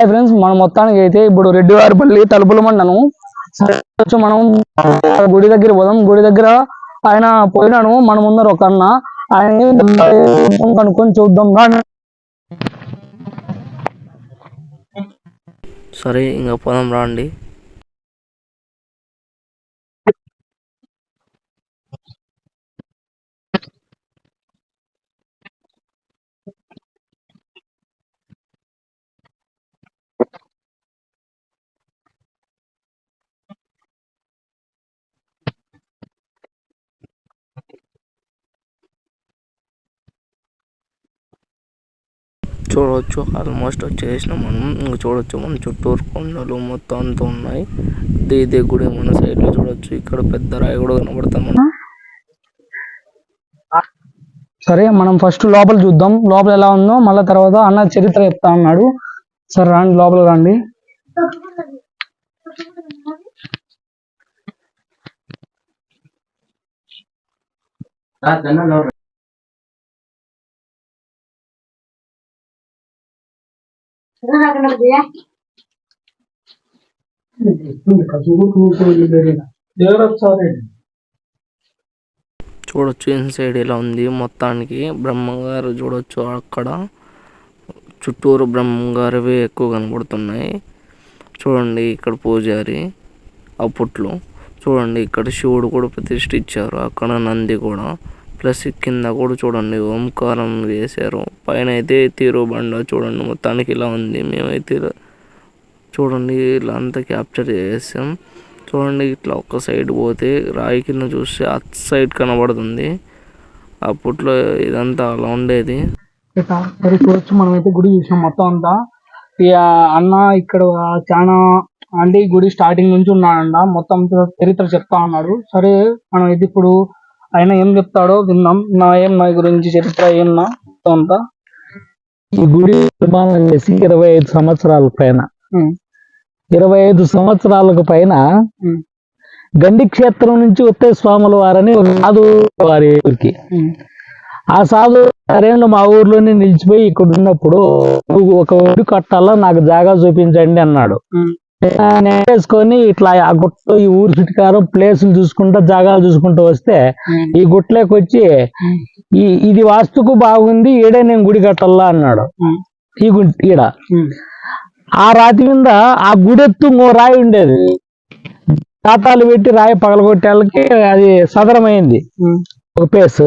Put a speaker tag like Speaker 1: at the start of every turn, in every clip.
Speaker 1: Friends మనం మొత్తానికి అయితే ఇప్పుడు రెడ్డివారిపల్లి తలుపుల మండలం వచ్చి మనం గుడి దగ్గర పోదాం. గుడి దగ్గర ఆయన పోయినాను మన ముందర ఒక అన్న. ఆయన కనుక్కొని చూద్దాం.
Speaker 2: సరే ఇంకా పోదాం రాండి. చూడవచ్చు ఆల్మోస్ట్ వచ్చేసినాం. మనం ఇంకా చూడొచ్చు. మన చుట్టూరు కొండలు మొత్తం అంతా ఉన్నాయి. ఇదే ఇదే గుడి మన సైడ్లో చూడొచ్చు. ఇక్కడ పెద్ద రాయి కూడా కనబడుతుంది మనం
Speaker 1: సరే మనం ఫస్ట్ లోపల చూద్దాం. లోపల ఎలా ఉందో మళ్ళీ తర్వాత అన్న చరిత్ర చెప్తా అన్నాడు. సరే రండి లోపల రండి.
Speaker 2: చూడొచ్చు ఇన్సైడ్ ఇలా ఉంది మొత్తానికి. బ్రహ్మగారు చూడొచ్చు అక్కడ. చుట్టూరు బ్రహ్మగారివి ఎక్కువ కనబడుతున్నాయి. చూడండి ఇక్కడ పూజారి అప్పట్లో చూడండి ఇక్కడ శివుడు కూడా ప్రతిష్ఠించారు. అక్కడ నంది కూడా. ప్లస్ కింద కూడా చూడండి ఓంకారం వేశారు. పైన అయితే తీరు బండ చూడండి మొత్తానికి ఇలా ఉంది. మేమైతే చూడండి ఇలా అంతా క్యాప్చర్ చేసాం చూడండి ఇట్లా ఒక సైడ్ పోతే రాయి కింద చూస్తే అట్ సైడ్ కనబడుతుంది. అప్పట్లో ఇదంతా అలా ఉండేది.
Speaker 1: ఇక సరే చూడొచ్చు మనం అయితే గుడి చూసాం మొత్తం అంతా. ఇక అన్న ఇక్కడ చాలా అంటే ఈ గుడి స్టార్టింగ్ నుంచి ఉన్నాడంట. మొత్తం చరిత్ర చెప్తా ఉన్నాడు. సరే మనం అయితే ఇప్పుడు ఆయన ఏం చెప్తాడో విందాం నా ఏం నా గురించి చరిత్ర ఏం నా అంతా.
Speaker 3: ఈ గుడి నిర్మాణం చేసి ఇరవై ఐదు సంవత్సరాల పైన. ఇరవై ఐదు సంవత్సరాలకు పైన. గండి క్షేత్రం నుంచి ఉత్తయ స్వాముల వారని ఒక సాధు వారి ఊరికి. ఆ సాధు సరేను మా ఊర్లోనే నిలిచిపోయి ఇక్కడ ఉన్నప్పుడు "నువ్వు ఒక ఊరి కట్టాలా? నాకు జాగా చూపించండి అన్నాడు. వేసుకొని ఇట్లా ఆ గుట్ట ఈ ఊరు చుట్టుకారం ప్లేసులు చూసుకుంటా జాగాలు చూసుకుంటూ వస్తే. ఈ గుట్లోకి వచ్చి. ఈ ఇది వాస్తుకు బాగుంది ఈడే నేను గుడి కట్టాలా అన్నాడు. ఈ గుడి ఈడ. ఆ రాతి మీద ఆ గుడెత్తు ఇంకో రాయి ఉండేది ఖాతాలు పెట్టి రాయి పగలగొట్టేళ్ళకి అది సదరమైంది. ఒక పేస్.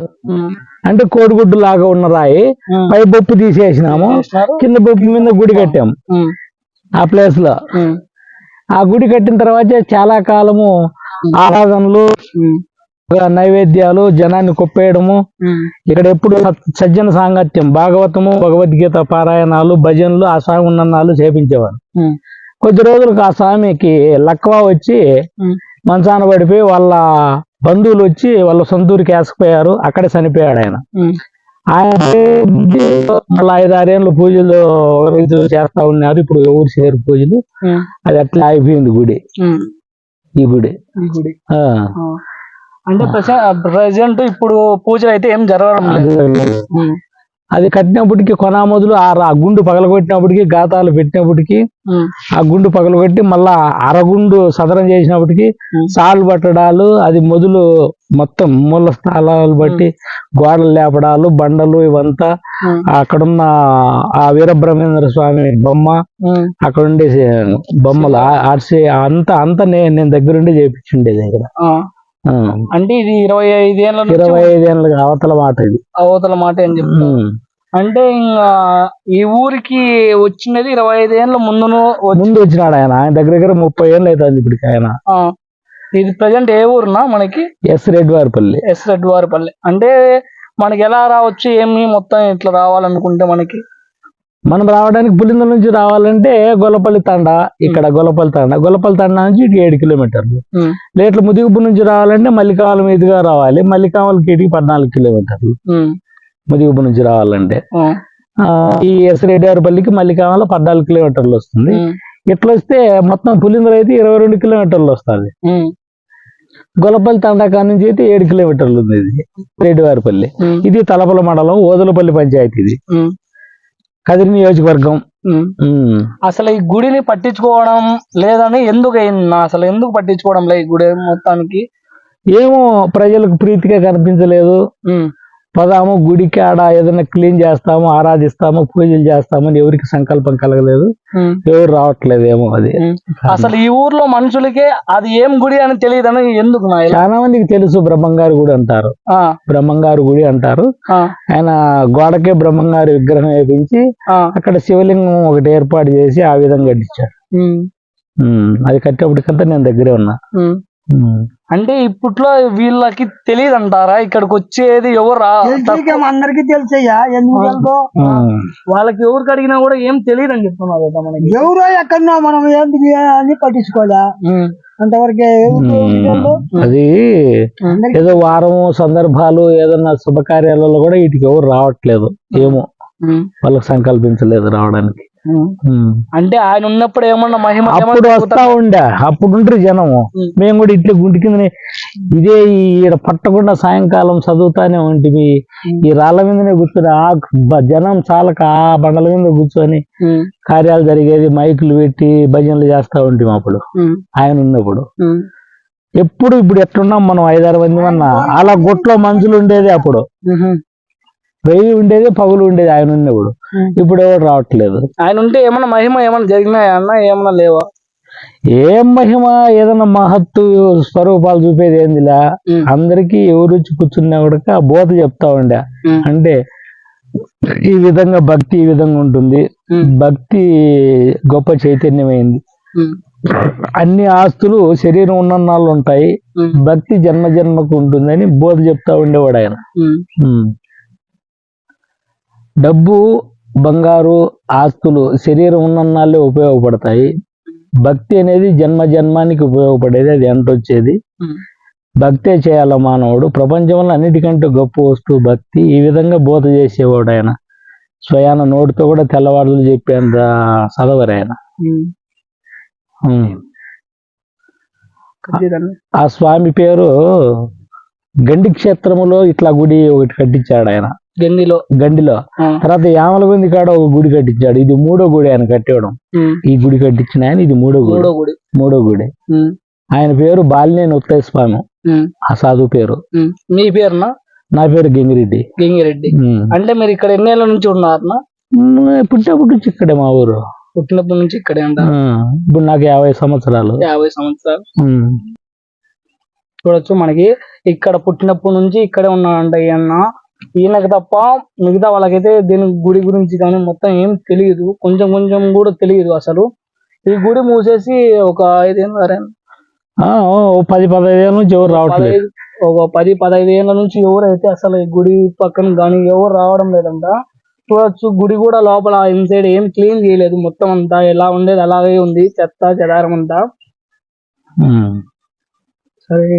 Speaker 3: అంటే కోడిగుడ్డు లాగా ఉన్న రాయి. పై బొప్పు తీసేసినాము? కింద బొప్పు మీద గుడి కట్టాము. ఆ
Speaker 1: ప్లేస్లో.
Speaker 3: ఆ గుడి కట్టిన తర్వాత చాలా కాలము ఆరాధనలు. నైవేద్యాలు జనాన్ని కొప్పేయడము. ఇక్కడ ఎప్పుడు సజ్జన సాంగత్యం భాగవతము భగవద్గీత పారాయణాలు భజనలు ఆ స్వామి ఉన్నన్నాళ్ళు చేపించేవారు. కొద్ది రోజులకు ఆ స్వామికి లక్వా వచ్చి. మంచాన పడిపోయి వాళ్ళ బంధువులు వచ్చి వాళ్ళ సొంతూరికి వేసుకుపోయారు అక్కడే చనిపోయాడు ఆయన. ఆయన ఐదారేళ్ళు పూజలు ఇది చేస్తా ఉన్నారు ఇప్పుడు ఊరి చేరు పూజలు. అది అట్లా అయిపోయింది గుడి. ఈ గుడి.
Speaker 1: అంటే ప్రజెంట్ ఇప్పుడు పూజలు అయితే ఏం జరగడం.
Speaker 3: అది కట్టినప్పటికి కొన మొదలు ఆ గుండు పగలగొట్టినప్పటికి గాతాలు పెట్టినప్పటికి. ఆ గుండు పగలగొట్టి మళ్ళా అరగుండు సదరం చేసినప్పటికి. సాలు పట్టడాలు అది మొదలు మొత్తం మూల స్థలాలు బట్టి గోడలు లేపడాలు బండలు ఇవంతా. అక్కడున్న ఆ వీరబ్రహ్మేంద్ర స్వామి బొమ్మ. అక్కడ ఉండే బొమ్మలు ఆర్సి అంతా అంతా నేను నేను దగ్గరుండి చేపించుండేది ఇక్కడ.
Speaker 1: అంటే ఇది ఇరవై ఐదేళ్ళ నుంచి
Speaker 3: ఇరవై ఐదేళ్ళ అవతల మాట ఇది
Speaker 1: అవతల మాట ఏం చెప్తా
Speaker 3: ఉం.
Speaker 1: అంటే ఇంకా ఈ ఊరికి వచ్చినది ఇరవై ఐదేళ్ళ ముందును వచ్చి-
Speaker 3: ముందు వచ్చినాడు ఆయన ఆయన దగ్గర దగ్గర ముప్పై ఏళ్ళు అవుతుంది ఇప్పటికి ఆయన.
Speaker 1: ఇది ప్రజెంట్ ఏ ఊరునా మనకి?
Speaker 3: S Reddivaripalli
Speaker 1: S Reddivaripalli అంటే మనకి ఎలా రావచ్చు ఏమి మొత్తం ఇట్లా రావాలనుకుంటే మనకి?
Speaker 3: మనం రావడానికి పులిందల నుంచి రావాలంటే గొల్లపల్లి తండ ఇక్కడ గొల్లపల్లి తండ. గొల్లపల్లి తండ నుంచి ఇటు ఏడు కిలోమీటర్లు. లేట్ల ముదిగుపు నుంచి రావాలంటే మల్లికావల మీదుగా రావాలి. మల్లికావలకి ఇటుకి పద్నాలుగు కిలోమీటర్లు. ముదిగుపు నుంచి రావాలంటే. ఈ ఎస్ రెడ్డివారిపల్లికి మల్లికావల పద్నాలుగు కిలోమీటర్లు వస్తుంది. ఇట్లా వస్తే మొత్తం పులిందలు అయితే ఇరవై రెండు కిలోమీటర్లు వస్తుంది. గొల్లపల్లి తండా నుంచి అయితే ఏడు కిలోమీటర్లు ఉంది ఇది రెడ్డివారిపల్లి. ఇది తలపల మండలం ఓదలపల్లి పంచాయతీ ఇది. కదిరి నియోజకవర్గం.
Speaker 1: అసలు ఈ గుడిని పట్టించుకోవడం లేదని ఎందుకు అయింది అసలు ఎందుకు పట్టించుకోవడం లేదు ఈ గుడి మొత్తానికి
Speaker 3: ఏమో ప్రజలకు ప్రీతిగా కనిపించలేదు పదాము గుడికి ఆడ ఏదైనా క్లీన్ చేస్తాము ఆరాధిస్తాము పూజలు చేస్తామని ఎవరికి సంకల్పం కలగలేదు. ఎవరు రావట్లేదు ఏమో అది.
Speaker 1: అసలు ఈ ఊర్లో మనుషులకే అది ఏం గుడి అని తెలియదని ఎందుకు నా ఇలా?
Speaker 3: చాలా మందికి తెలుసు బ్రహ్మంగారు గుడి అంటారు. బ్రహ్మంగారు గుడి అంటారు. ఆయన గోడకే బ్రహ్మంగారి విగ్రహం వేపించి అక్కడ శివలింగం ఒకటి ఏర్పాటు చేసి ఆ విధంగా కట్టించారు. అది కట్టేప్పటికంతా నేను దగ్గరే ఉన్నా.
Speaker 1: అంటే ఇప్పట్లో వీళ్ళకి తెలియదు అంటారా ఇక్కడికి వచ్చేది ఎవరు
Speaker 4: అందరికి తెలుసయ్యా ఎందుకు తెలుసు
Speaker 3: ఉమ్.
Speaker 1: వాళ్ళకి ఎవరికి అడిగినా కూడా ఏం తెలియదు అని చెప్తున్నారు కదా మనకి.
Speaker 4: ఎవరో ఎక్కడన్నా మనం ఏంటికి అని పట్టించుకోలే అంతవరకే?
Speaker 3: అది ఏదో వారము సందర్భాలు ఏదైనా శుభకార్యాలలో కూడా వీటికి ఎవరు రావట్లేదు. ఏమో. వాళ్ళకి సంకల్పించలేదు రావడానికి.
Speaker 1: అంటే ఆయన ఉన్నప్పుడు ఏమన్నా మహిమ
Speaker 3: అప్పుడు వస్తా ఉండే. అప్పుడు ఉంటారు జనము. మేము కూడా ఇట్లా గుంటి కింద ఇదే ఈడ పట్టకుండా సాయంకాలం చదువుతానే
Speaker 1: ఉమ్.
Speaker 3: ఈ రాళ్ళ మీదనే కూర్చొని ఆ జనం చాలక ఆ బండల మీద కూర్చొని కార్యాలు జరిగేది మైకులు పెట్టి భజనలు చేస్తా ఉంటాం అప్పుడు. ఆయన ఉన్నప్పుడు. ఎప్పుడు ఇప్పుడు ఎట్లున్నాం మనం ఐదారు మంది అన్న? అలా గుట్లో మనుషులు ఉండేది అప్పుడు. వెయ్యి ఉండేది పగులు ఉండేది ఆయన ఉన్నప్పుడు. ఇప్పుడు ఎవరు రావట్లేదు.
Speaker 1: ఆయన ఉంటే ఏమన్నా మహిమ ఏమన్నా జరిగినాయా అన్న ఏమన్నా లేవా?
Speaker 3: ఏం మహిమ ఏదైనా మహత్తు స్వరూపాలు చూపేది ఏందిలా? అందరికి ఎవరు వచ్చి కూర్చున్నా కూడా బోధ చెప్తా ఉండే. అంటే ఈ విధంగా భక్తి ఈ విధంగా ఉంటుంది. భక్తి గొప్ప చైతన్యమైంది. అన్ని ఆస్తులు శరీరం ఉన్నన్నాళ్ళు ఉంటాయి. భక్తి జన్మ జన్మకు ఉంటుందని బోధ చెప్తా ఉండేవాడు ఆయన. డబ్బు బంగారు ఆస్తులు శరీరం ఉన్నన్నాళ్ళే ఉపయోగపడతాయి. భక్తి అనేది జన్మ జన్మానికి ఉపయోగపడేది అది ఎంత వచ్చేది?
Speaker 1: ఉమ్,
Speaker 3: భక్తే చేయాల మానవుడు. ప్రపంచంలో అన్నిటికంటే గొప్ప వస్తువు భక్తి. ఈ విధంగా బోధ చేసేవాడు ఆయన. స్వయాన నోటితో కూడా తెల్లవారులు చెప్పేంత చదవరు ఆయన. ఆ స్వామి పేరు గండి క్షేత్రములో ఇట్లా గుడి ఒకటి కట్టించాడు ఆయన.
Speaker 1: గండిలో
Speaker 3: గండిలో తర్వాత యామలగుంది కాడ ఒక గుడి కట్టించాడు. ఇది మూడో గుడి ఆయన కట్టేయడం. ఈ గుడి కట్టించిన ఆయన ఇది మూడో గుడి.
Speaker 1: మూడో గుడి.
Speaker 3: మూడో గుడి.
Speaker 1: ఉమ్,
Speaker 3: ఆయన పేరు బాలినేని ఉత్తయ్య స్వామి ఆ సాధు పేరు.
Speaker 1: మీ పేరునా?
Speaker 3: నా పేరు గింగిరెడ్డి.
Speaker 1: గంగిరెడ్డి. అంటే మీరు ఇక్కడ ఎన్నేళ్ళ నుంచి ఉన్నారన్నా?
Speaker 3: ఉమ్, పుట్టేప్పుడు నుంచి ఇక్కడే మా ఊరు.
Speaker 1: పుట్టినప్పటి నుంచి ఇక్కడే ఉంటారు
Speaker 3: ఇప్పుడు నాకు యాభై సంవత్సరాలు.
Speaker 1: యాభై సంవత్సరాలు. చూడొచ్చు మనకి. ఇక్కడ పుట్టినప్పటి నుంచి ఇక్కడే ఉన్నాడంట ఈయన. ఈయనకి తప్ప మిగతా వాళ్ళకైతే దీని గుడి గురించి కానీ మొత్తం ఏం తెలియదు. కొంచెం కొంచెం కూడా తెలియదు అసలు. ఈ గుడి మూసేసి ఒక ఐదేళ్ళు
Speaker 3: పది పదహైదు ఏళ్ళ నుంచి ఎవరు రావట్లేదు.
Speaker 1: ఒక పది పదహైదు ఏళ్ళ నుంచి ఎవరైతే అసలు ఈ గుడి పక్కన కానీ ఎవరు రావడం లేదంట. చూడొచ్చు గుడి కూడా లోపల ఇన్సైడ్ ఏం క్లీన్ చేయలేదు. మొత్తం అంతా ఎలా ఉండేది అలాగే ఉంది. చెత్త చెదారం అంతా. సరే.